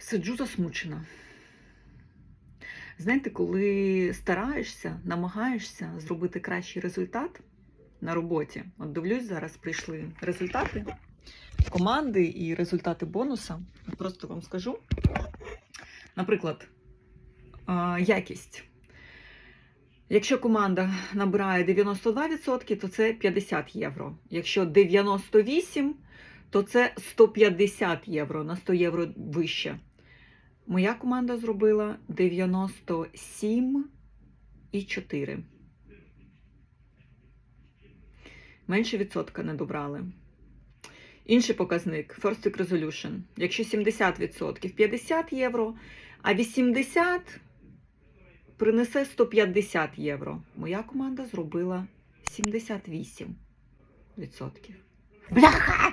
Сиджу засмучена. Знаєте, коли стараєшся, намагаєшся зробити кращий результат на роботі. От дивлюсь, зараз прийшли результати команди і результати бонуса. Просто вам скажу. Наприклад, якість. Якщо команда набирає 92%, то це 50 євро. Якщо 98%, то це 150 євро на 100 євро вище. Моя команда зробила 97,4. Менше відсотка не добрали. Інший показник First Week Resolution. Якщо 70% 50 євро, а 80 принесе 150 євро. Моя команда зробила 78%. Бляха!